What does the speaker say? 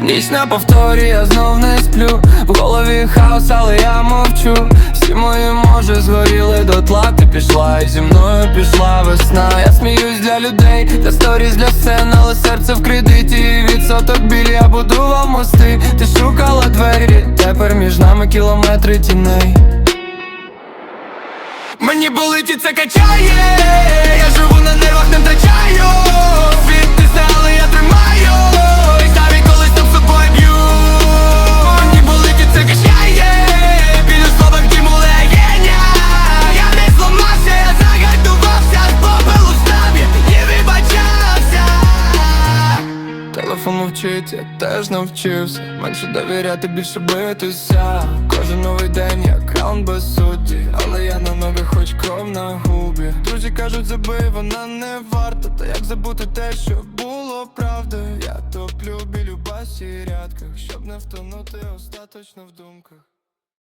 Ніч на повторі, я знов не сплю. В голові хаос, але я мовчу. Всі мої може згоріли дотла Ти пішла і зі мною пішла весна. Я сміюсь для людей, для сторіз, для сцен. Але серце в кредиті відсоток біль. Я будував мости, ти шукала двері. Тепер між нами кілометри тіней. Мені болить і це качає Телефон мовчить, я теж навчився. Менше довіряти, більше битися. Кожен новий день, як раунд без суті. Але я на ногах, хоч кров на губі. Друзі кажуть, забий, вона не варта. Та як забути те, що було правдою Я топлю білю басі рядках Щоб не втонути остаточно в думках